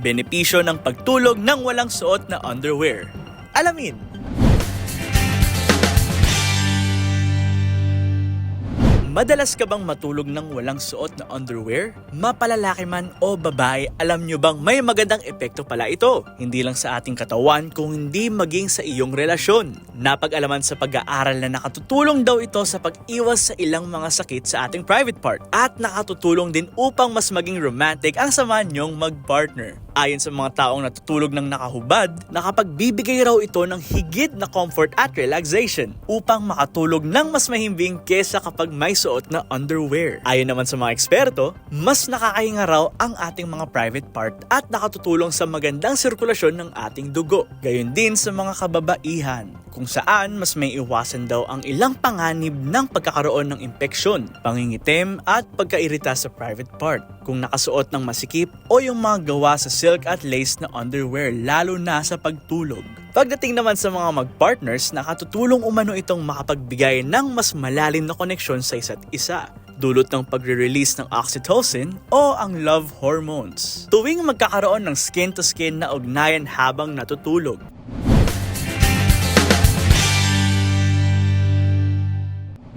Benepisyo ng pagtulog ng walang suot na underwear. Alamin! Madalas ka bang matulog ng walang suot na underwear? Mapalalaki man o babae, alam nyo bang may magandang epekto pala ito? Hindi lang sa ating katawan, kung hindi maging sa iyong relasyon. Napag-alaman sa pag-aaral na nakatutulong daw ito sa pag-iwas sa ilang mga sakit sa ating private part at nakatutulong din upang mas maging romantic ang sama niyong mag-partner. Ayon sa mga taong natutulog ng nakahubad, nakapagbibigay raw ito ng higit na comfort at relaxation upang makatulog ng mas mahimbing kesa kapag may suot na underwear. Ayon naman sa mga eksperto, mas nakakahinga raw ang ating mga private part at nakatutulong sa magandang sirkulasyon ng ating dugo. Gayon din sa mga kababaihan kung saan mas may iwasan daw ang ilang panganib ng pagkakaroon ng impeksyon, pangingitim at pagkairita sa private part kung nakasuot ng masikip o yung mga gawa sa silk at lace na underwear lalo na sa pagtulog. Pagdating naman sa mga mag-partners, nakatutulong umano itong makapagbigay ng mas malalim na koneksyon sa isa't isa dulot ng pagre-release ng oxytocin o ang love hormones. Tuwing magkakaroon ng skin-to-skin na ugnayan habang natutulog,